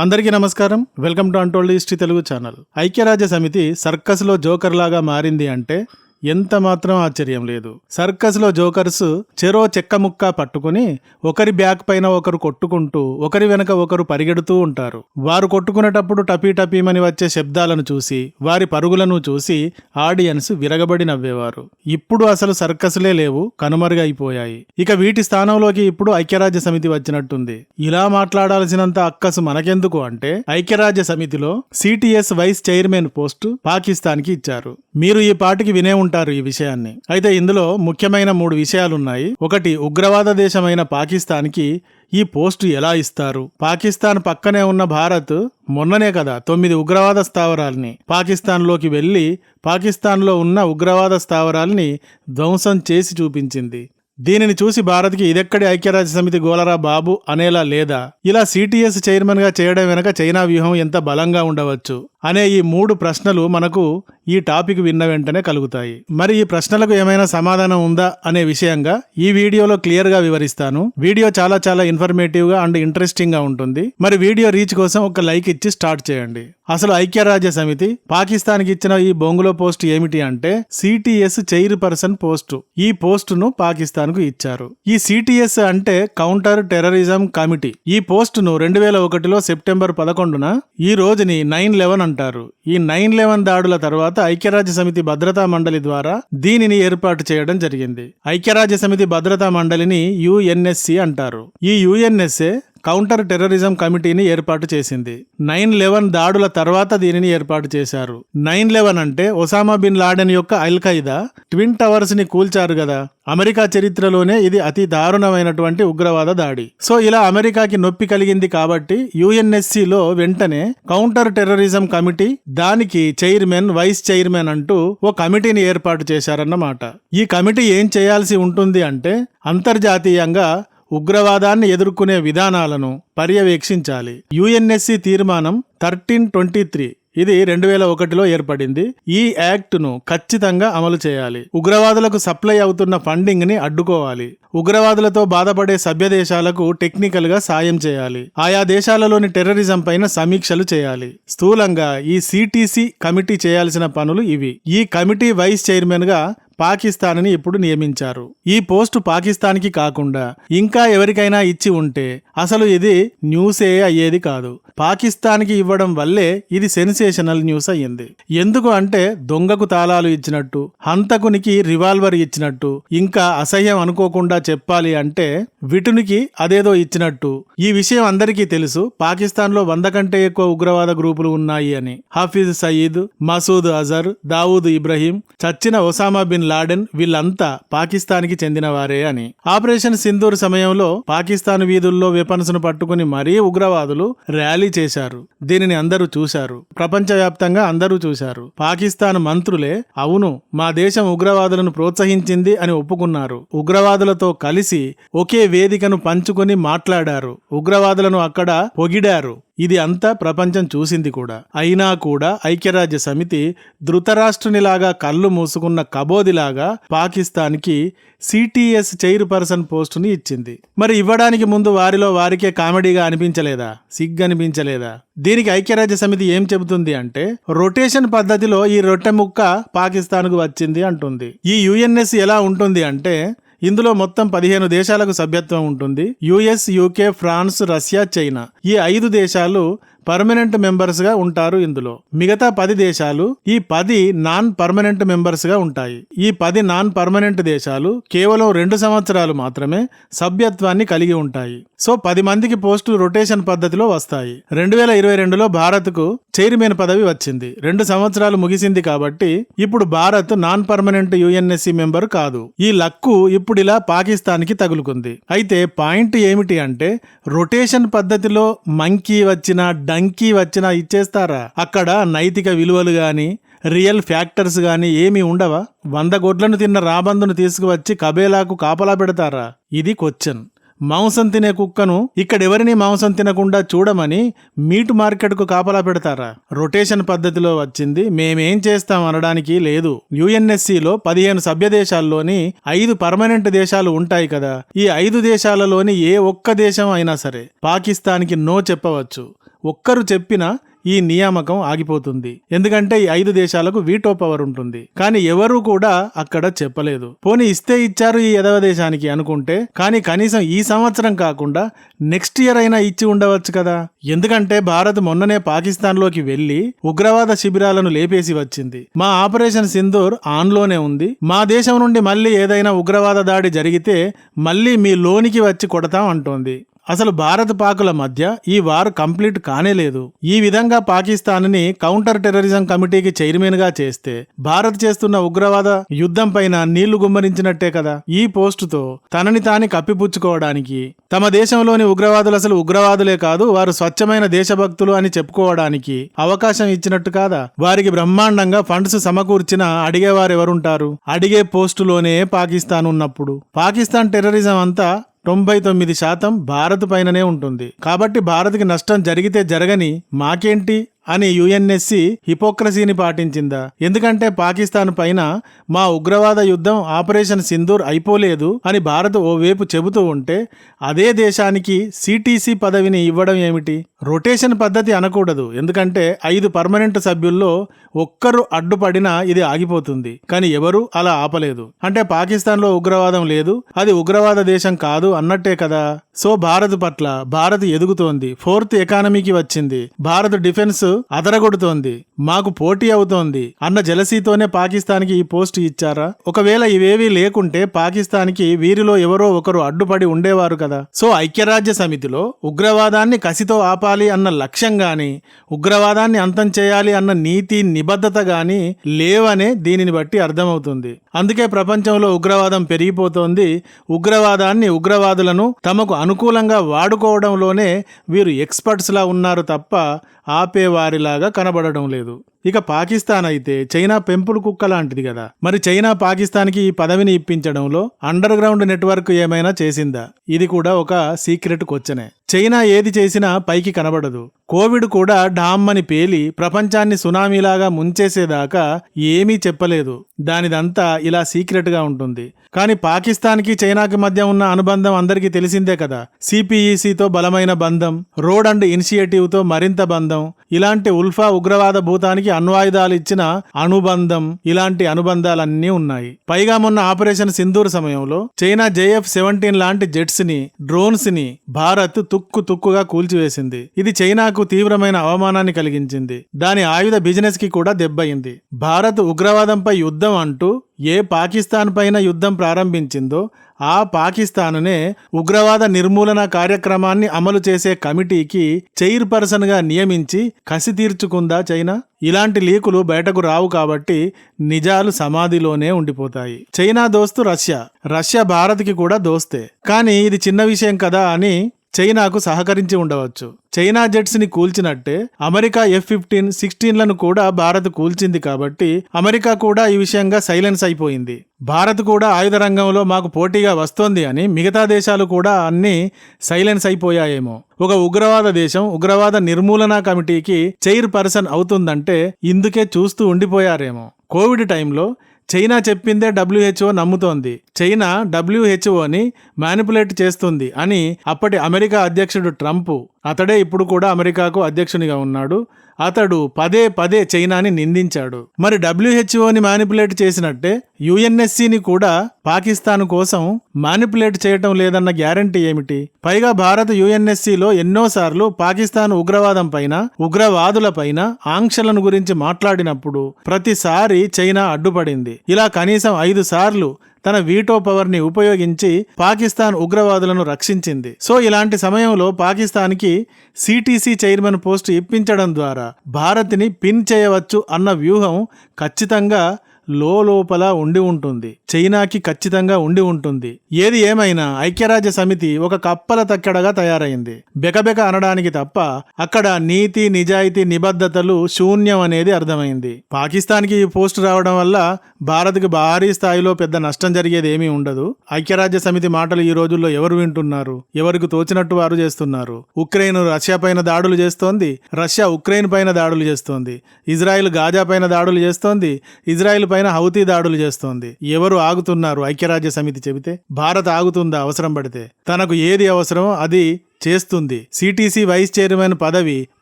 అందరికీ నమస్కారం. Welcome to untold history Telugu channel. ఐక్యరాజ్య సమితి సర్కస్లో జోకర్ లాగా మారింది అంటే ఎంత మాత్రం ఆశ్చర్యం లేదు. సర్కస్లో జోకర్స్ చెరో చెక్క ముక్క పట్టుకుని ఒకరి బ్యాక్ పైన ఒకరు కొట్టుకుంటూ ఒకరి వెనక ఒకరు పరిగెడుతూ ఉంటారు. వారు కొట్టుకునేటప్పుడు టపీ టపీమని వచ్చే శబ్దాలను చూసి వారి పరుగులను చూసి ఆడియన్స్ విరగబడి నవ్వేవారు. ఇప్పుడు అసలు సర్కస్లే లేవు కనుమరుగైపోయాయి ఇక వీటి స్థానంలోకి ఇప్పుడు ఐక్యరాజ్య సమితి వచ్చినట్టుంది. ఇలా మాట్లాడాల్సినంత అక్కసు మనకెందుకు అంటే ఐక్యరాజ్య సమితిలో సిటిఎస్ వైస్ చైర్మన్ పోస్టు పాకిస్తాన్కి ఇచ్చారు. మీరు ఈ పాటికి వినే ఉంటారు ఈ విషయాన్ని. అయితే ఇందులో ముఖ్యమైన మూడు విషయాలున్నాయి. ఒకటి ఉగ్రవాద దేశమైన పాకిస్తాన్కి ఈ పోస్టు ఎలా ఇస్తారు? పాకిస్తాన్ పక్కనే ఉన్న భారత్ మొన్ననే కదా తొమ్మిది ఉగ్రవాద స్థావరాల్ని పాకిస్తాన్లోకి వెళ్ళి పాకిస్తాన్లో ఉన్న ఉగ్రవాద స్థావరాల్ని ధ్వంసం చేసి చూపించింది. దీనిని చూసి భారత్కి ఇదెక్కడి ఐక్యరాజ్య సమితి గోలరా బాబు అనేలా లేదా? ఇలా సిటిఎస్ చైర్మన్గా చేయడం వెనక చైనా వ్యూహం ఎంత బలంగా ఉండవచ్చు? అనే ఈ మూడు ప్రశ్నలు మనకు ఈ టాపిక్ విన్న వెంటనే కలుగుతాయి. మరి ఈ ప్రశ్నలకు ఏమైనా సమాధానం ఉందా అనే విషయంగా ఈ వీడియోలో క్లియర్గా వివరిస్తాను. వీడియో చాలా చాలా ఇన్ఫర్మేటివ్గా అండ్ ఇంట్రెస్టింగ్గా ఉంటుంది. మరి వీడియో రీచ్ కోసం ఒక లైక్ ఇచ్చి స్టార్ట్ చేయండి. అసలు ఐక్యరాజ్య సమితి పాకిస్తాన్కి ఇచ్చిన ఈ బొంగులో పోస్ట్ ఏమిటి అంటే సిటిఎస్ చైర్ పర్సన్ పోస్టు. ఈ పోస్టును పాకిస్తాన్కు ఇచ్చారు. ఈ సిటిఎస్ అంటే కౌంటర్ టెర్రరిజం కమిటీ. ఈ పోస్టును రెండు వేల ఒకటిలో సెప్టెంబర్ పదకొండున ఈ రోజుని నైన్ లెవెన్ అంటారు. ఈ నైన్ లెవెన్ దాడుల తర్వాత ఐక్యరాజ్య సమితి భద్రతా మండలి ద్వారా దీనిని ఏర్పాటు చేయడం జరిగింది. ఐక్యరాజ్య సమితి భద్రతా మండలిని యుఎన్ఎస్సి అంటారు. ఈ యుఎన్ఎస్ఏ కౌంటర్ టెర్రరిజం కమిటీని ఏర్పాటు చేసింది. నైన్ లెవెన్ దాడుల తర్వాత దీనిని ఏర్పాటు చేశారు. నైన్ లెవెన్ అంటే ఒసామా బిన్ లాడెన్ యొక్క అల్ ఖైదా ట్విన్ టవర్స్ని కూల్చారు కదా. అమెరికా చరిత్రలోనే ఇది అతి దారుణమైనటువంటి ఉగ్రవాద దాడి. సో ఇలా అమెరికాకి నొప్పి కలిగింది కాబట్టి యుఎన్ఎస్సిలో వెంటనే కౌంటర్ టెర్రరిజం కమిటీ దానికి చైర్మన్ వైస్ చైర్మన్ అంటూ ఓ కమిటీని ఏర్పాటు చేశారన్నమాట. ఈ కమిటీ ఏం చేయాల్సి ఉంటుంది అంటే అంతర్జాతీయంగా ఉగ్రవాదాన్ని ఎదుర్కొనే విధానాలను పర్యవేక్షించాలి. యుఎన్ఎస్సి తీర్మానం థర్టీన్ ట్వంటీ త్రీ. ఇది రెండు వేల ఒకటిలో ఏర్పడింది. ఈ యాక్ట్ను ఖచ్చితంగా అమలు చేయాలి. ఉగ్రవాదులకు సప్లై అవుతున్న ఫండింగ్ని అడ్డుకోవాలి. ఉగ్రవాదులతో బాధపడే సభ్య దేశాలకు టెక్నికల్గా సాయం చేయాలి. ఆయా దేశాలలోని టెర్రరిజం పైన సమీక్షలు చేయాలి. స్థూలంగా ఈ సిటిసి కమిటీ చేయాల్సిన పనులు ఇవి. ఈ కమిటీ వైస్ చైర్మన్గా పాకిస్తాన్ని ఇప్పుడు నియమించారు? ఈ పోస్టు పాకిస్తాన్కి కాకుండా ఇంకా ఎవరికైనా ఇచ్చి ఉంటే అసలు ఇది న్యూసే అయ్యేది కాదు. పాకిస్తాన్కి ఇవ్వడం వల్లే ఇది సెన్సేషనల్ న్యూస్ అయ్యింది. ఎందుకు అంటే దొంగకు తాళాలు ఇచ్చినట్టు హంతకునికి రివాల్వర్ ఇచ్చినట్టు ఇంకా అసహ్యం అనుకోకుండా చెప్పాలి అంటే విటునికి అదేదో ఇచ్చినట్టు. ఈ విషయం అందరికీ తెలుసు. పాకిస్తాన్లో వంద కంటే ఎక్కువ ఉగ్రవాద గ్రూపులు ఉన్నాయి అని. హాఫీజ్ సయీద్ మసూద్ అజర్ దావూద్ ఇబ్రహీం చచ్చిన ఒసామా బిన్ లాడెన్ వీళ్ళంతా పాకిస్తాన్కి చెందినవారే అని. ఆపరేషన్ సింధూర్ సమయంలో పాకిస్తాన్ వీధుల్లో వెపన్స్ను పట్టుకుని మరీ ఉగ్రవాదులు ర్యాలీ చేశారు. దీనిని అందరూ చూశారు. ప్రపంచవ్యాప్తంగా అందరూ చూశారు. పాకిస్తాన్ మంత్రులే అవును మా దేశం ఉగ్రవాదులను ప్రోత్సహించింది అని ఒప్పుకున్నారు. ఉగ్రవాదులతో కలిసి ఒకే వేదికను పంచుకొని మాట్లాడారు. ఉగ్రవాదులను అక్కడ పొగిడారు. ఇది అంతా ప్రపంచం చూసింది కూడా. అయినా కూడా ఐక్యరాజ్య సమితి ధృతరాష్ట్రునిలాగా కళ్ళు మూసుకున్న కబోదిలాగా పాకిస్తాన్కి సిటిఎస్ చైర్ పర్సన్ పోస్టుని ఇచ్చింది. మరి ఇవ్వడానికి ముందు వారిలో వారికే కామెడీగా అనిపించలేదా? సిగ్గు అనిపించలేదా దీనికి ఐక్యరాజ్య సమితి ఏం చెబుతుంది అంటే రొటేషన్ పద్ధతిలో ఈ రొట్టె ముక్క పాకిస్తాన్కు వచ్చింది అంటుంది. ఈ యుఎన్ఎస్ ఎలా ఉంటుంది అంటే ఇందులో మొత్తం పదిహేను దేశాలకు సభ్యత్వం ఉంటుంది. US UK France Russia China ఈ ఐదు దేశాలు పర్మనెంట్ మెంబర్స్గా ఉంటారు ఇందులో. మిగతా పది దేశాలు ఈ పది నాన్ పర్మనెంట్ మెంబర్స్గా ఉంటాయి. ఈ పది నాన్ పర్మనెంట్ దేశాలు కేవలం రెండు సంవత్సరాలు మాత్రమే సభ్యత్వాన్ని కలిగి ఉంటాయి. సో పది మందికి పోస్టు రొటేషన్ పద్ధతిలో వస్తాయి. రెండు వేల ఇరవై రెండులో భారత్కు చైర్మన్ పదవి వచ్చింది. రెండు సంవత్సరాలు ముగిసింది కాబట్టి ఇప్పుడు Bharat non permanent UNSC member కాదు. ఈ లక్కు ఇప్పుడు ఇలా పాకిస్తాన్కి తగులుకుంది. అయితే పాయింట్ ఏమిటి అంటే రొటేషన్ పద్ధతిలో మంకీ వచ్చిన డంకీ వచ్చినా ఇచ్చేస్తారా? అక్కడ నైతిక విలువలు గాని రియల్ ఫ్యాక్టర్స్ గాని ఏమీ ఉండవా? వంద గొడ్లను తిన్న రాబందును తీసుకువచ్చి కబేలాకు కాపలా పెడతారా? ఇది క్వశ్చన్. మాంసం తినే కుక్కను ఇక్కడెవరిని మాంసం తినకుండా చూడమని మీట్ మార్కెట్కు కాపలా పెడతారా? రొటేషన్ పద్ధతిలో వచ్చింది. మేమేం చేస్తాం అనడానికి లేదు. యుఎన్ఎస్సిలో పదిహేను సభ్య దేశాల్లోని ఐదు పర్మనెంట్ దేశాలు ఉంటాయి కదా. ఈ ఐదు దేశాలలోని ఏ ఒక్క దేశం అయినా సరే పాకిస్తాన్కి నో చెప్పవచ్చు. ఒక్కరు చెప్పినా ఈ నియామకం ఆగిపోతుంది. ఎందుకంటే ఈ ఐదు దేశాలకు వీటో పవర్ ఉంటుంది. కానీ ఎవరూ కూడా అక్కడ చెప్పలేదు. పోనీ ఇస్తే ఇచ్చారు ఈ ఎదవ దేశానికి అనుకుంటే కానీ కనీసం ఈ సంవత్సరం కాకుండా నెక్స్ట్ ఇయర్ అయినా ఇచ్చి ఉండవచ్చు కదా. ఎందుకంటే భారత్ మొన్ననే పాకిస్తాన్లోకి వెళ్ళి ఉగ్రవాద శిబిరాలను లేపేసి వచ్చింది. మా ఆపరేషన్ సింధూర్ ఆన్లోనే ఉంది. మా దేశం నుండి మళ్ళీ ఏదైనా ఉగ్రవాద దాడి జరిగితే మళ్ళీ మీ లోనికి వచ్చి కొడతాం అంటోంది. అసలు భారత్ పాకుల మధ్య ఈ వార్ కంప్లీట్ కానే లేదు. ఈ విధంగా పాకిస్తాన్ని కౌంటర్ టెర్రరిజం కమిటీకి చైర్మన్గా చేస్తే భారత్ చేస్తున్న ఉగ్రవాద యుద్ధం పైన నీళ్ళు గుమ్మరించినట్టే కదా? ఈ పోస్టుతో తనని తాని కప్పిపుచ్చుకోవడానికి తమ దేశంలోని ఉగ్రవాదులు అసలు ఉగ్రవాదులే కాదు వారు స్వచ్ఛమైన దేశభక్తులు అని చెప్పుకోవడానికి అవకాశం ఇచ్చినట్టు కాదా? వారికి బ్రహ్మాండంగా ఫండ్స్ సమకూర్చిన అడిగేవారు ఎవరుంటారు అడిగే పోస్టులోనే పాకిస్తాన్ ఉన్నప్పుడు పాకిస్తాన్ టెర్రరిజం అంతా తొంభై తొమ్మిది శాతం భారత్ పైననే ఉంటుంది. కాబట్టి భారత్కి నష్టం జరిగితే జరగని మాకేంటి? అని యుఎన్ఎస్సి హిపోక్రసీని పాటించిందా. ఎందుకంటే పాకిస్తాన్ పైన మా ఉగ్రవాద యుద్ధం ఆపరేషన్ సింధూర్ అయిపోలేదు అని భారత్ ఓవైపు చెబుతూ ఉంటే అదే దేశానికి సిటీసీ పదవిని ఇవ్వడం ఏమిటి? రొటేషన్ పద్ధతి అనకూడదు. ఎందుకంటే ఐదు పర్మనెంట్ సభ్యుల్లో ఒక్కరు అడ్డుపడినా ఇది ఆగిపోతుంది. కానీ ఎవరు అలా ఆపలేదు. అంటే పాకిస్తాన్లో ఉగ్రవాదం లేదు అది ఉగ్రవాద దేశం కాదు అన్నట్టే కదా. సో భారత్ పట్ల భారత్ ఎదుగుతోంది. ఫోర్త్ ఎకానమీకి వచ్చింది. భారత్ డిఫెన్స్ అదరగొడుతోంది. మాకు పోటీ అవుతోంది. అన్న జలసీతోనే పాకిస్తాన్కి ఈ పోస్ట్ ఇచ్చారా? ఒకవేళ ఇవేవీ లేకుంటే పాకిస్తాన్కి వీరిలో ఎవరో ఒకరు అడ్డుపడి ఉండేవారు కదా. సో ఐక్యరాజ్య సమితిలో ఉగ్రవాదాన్ని కసితో ఆపాలి అన్న లక్ష్యం గాని ఉగ్రవాదాన్ని అంతం చేయాలి అన్న నీతి నిబద్ధత గాని లేవనే దీనిని బట్టి అర్థమవుతుంది. అందుకే ప్రపంచంలో ఉగ్రవాదం పెరిగిపోతోంది. ఉగ్రవాదాన్ని ఉగ్రవాదులను తమకు అనుకూలంగా వాడుకోవడంలోనే వీరు ఎక్స్పర్ట్స్లా ఉన్నారు తప్ప ఆపేవారిలాగా కనబడడం లేదు. ఇక పాకిస్తాన్ అయితే చైనా పెంపుడు కుక్క లాంటిది కదా. మరి చైనా పాకిస్తాన్కి ఈ పదవిని ఇప్పించడంలో అండర్ గ్రౌండ్ నెట్వర్క్ ఏమైనా చేసిందా? ఇది కూడా ఒక సీక్రెట్ క్వశ్చనే. చైనా ఏది చేసినా పైకి కనబడదు. కోవిడ్ కూడా డామ్ అని పేలి ప్రపంచాన్ని సునామీలాగా ముంచేసేదాకా ఏమీ చెప్పలేదు. దానిదంతా ఇలా సీక్రెట్గా ఉంటుంది. కానీ పాకిస్తాన్కి చైనాకి మధ్య ఉన్న అనుబంధం అందరికీ తెలిసిందే కదా. సిపిఈసితో బలమైన బంధం రోడ్ అండ్ ఇనిషియేటివ్తో మరింత బంధం ఇలాంటి ఉల్ఫా ఉగ్రవాద భూతానికి అణ్వాయుధాలు ఇచ్చిన అనుబంధం ఇలాంటి అనుబంధాలన్నీ ఉన్నాయి. పైగా మొన్న ఆపరేషన్ సింధూర్ సమయంలో చైనా జేఎఫ్ సెవెంటీన్ లాంటి జెట్స్ని డ్రోన్స్ని భారత్ తుక్కు తుక్కుగా కూల్చివేసింది. ఇది చైనాకు తీవ్రమైన అవమానాన్ని కలిగించింది. దాని ఆయుధ బిజినెస్కి కూడా దెబ్బయింది. భారత్ ఉగ్రవాదంపై యుద్ధం అంటూ ఏ పాకిస్తాన్ పైన యుద్ధం ప్రారంభించిందో ఆ పాకిస్తానునే ఉగ్రవాద నిర్మూలన కార్యక్రమాన్ని అమలు చేసే కమిటీకి చైర్పర్సన్గా నియమించి కసి తీర్చుకుందా చైనా? ఇలాంటి లీకులు బయటకు రావు కాబట్టి నిజాలు సమాధిలోనే ఉండిపోతాయి. చైనా దోస్తు రష్యా. రష్యా భారత్కి కూడా దోస్తే. కానీ ఇది చిన్న విషయం కదా అని చైనాకు సహకరించి ఉండవచ్చు. చైనా జెట్స్ని కూల్చినట్టే అమెరికా ఎఫ్ ఫిఫ్టీన్ సిక్స్టీన్లను కూడా భారత్ కూల్చింది కాబట్టి అమెరికా కూడా ఈ విషయంగా సైలెన్స్ అయిపోయింది. భారత్ కూడా ఆయుధ రంగంలో మాకు పోటీగా వస్తోంది అని మిగతా దేశాలు కూడా అన్ని సైలెన్స్ అయిపోయాయేమో. ఒక ఉగ్రవాద దేశం ఉగ్రవాద నిర్మూలన కమిటీకి చైర్ పర్సన్ అవుతుందంటే ఇందుకే చూస్తూ ఉండిపోయారేమో. కోవిడ్ టైంలో చైనా చెప్పిందే డబ్ల్యూహెచ్ఓ నమ్ముతోంది. చైనా డబ్ల్యూహెచ్ఓని మ్యానిపులేట్ చేస్తుంది అని అప్పటి అమెరికా అధ్యక్షుడు ట్రంప్ అతడే ఇప్పుడు కూడా అమెరికాకు అధ్యక్షునిగా ఉన్నాడు. అతడు పదే పదే చైనాని నిందించాడు. మరి డబ్ల్యూహెచ్ఓని మ్యానిపులేట్ చేసినట్టే యుఎన్ఎస్సిని కూడా పాకిస్తాన్ కోసం మ్యానిపులేట్ చేయటం లేదన్న గ్యారంటీ ఏమిటి? పైగా భారత్ యుఎన్ఎస్సిలో ఎన్నోసార్లు పాకిస్తాన్ ఉగ్రవాదం పైన ఉగ్రవాదుల పైన ఆంక్షలను గురించి మాట్లాడినప్పుడు ప్రతిసారి చైనా అడ్డుపడింది. ఇలా కనీసం ఐదు సార్లు తన వీటో పవర్ని ఉపయోగించి పాకిస్తాన్ ఉగ్రవాదులను రక్షించింది. సో ఇలాంటి సమయంలో పాకిస్తాన్కి సిటీసీ చైర్మన్ పోస్టు ఇప్పించడం ద్వారా భారత్ని పిన్ చేయవచ్చు అన్న వ్యూహం ఖచ్చితంగా లోపల ఉండి ఉంటుంది. చైనాకి ఖచ్చితంగా ఉండి ఉంటుంది. ఏది ఏమైనా ఐక్యరాజ్య సమితి ఒక కప్పల తక్కడగా తయారైంది. బెకబెక అనడానికి తప్ప అక్కడ నీతి నిజాయితీ నిబద్ధతలు శూన్యం అనేది అర్థమైంది. పాకిస్తాన్కి ఈ పోస్ట్ రావడం వల్ల భారత్కి భారీ స్థాయిలో పెద్ద నష్టం జరిగేది ఏమీ ఉండదు. ఐక్యరాజ్య సమితి మాటలు ఈ రోజుల్లో ఎవరు వింటున్నారు? ఎవరికి తోచినట్టు వారు చేస్తున్నారు? ఉక్రెయిన్ రష్యా పైన దాడులు చేస్తోంది. రష్యా ఉక్రెయిన్ పైన దాడులు చేస్తోంది. ఇజ్రాయెల్ గాజా పైన దాడులు చేస్తోంది. ఇజ్రాయెల్ పైన హౌతీ దాడులు చేస్తోంది. ఎవరు ఆగుతున్నారు ఐక్యరాజ్య సమితి చెబితే భారత్ ఆగుతుందా అవసరం పడితే? తనకు ఏది అవసరమో అది చేస్తుంది. సిటీసీ వైస్ చైర్మన్ పదవి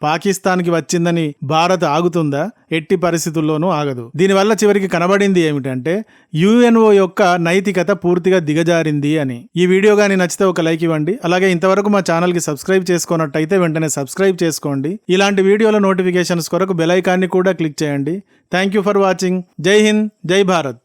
పాకిస్తాన్కి వచ్చిందని భారత్ ఆగుతుందా? ఎట్టి పరిస్థితుల్లోనూ ఆగదు. దీనివల్ల చివరికి కనబడింది ఏమిటంటే యుఎన్ఓ యొక్క నైతికత పూర్తిగా దిగజారింది అని. ఈ వీడియో కానీ నచ్చితే ఒక లైక్ ఇవ్వండి. అలాగే ఇంతవరకు మా ఛానల్కి సబ్స్క్రైబ్ చేసుకున్నట్టయితే వెంటనే సబ్స్క్రైబ్ చేసుకోండి. ఇలాంటి వీడియోల నోటిఫికేషన్స్ కొరకు బెల్ ఐకాన్ని కూడా క్లిక్ చేయండి. Thank you for watching. జై హింద్ జై భారత్.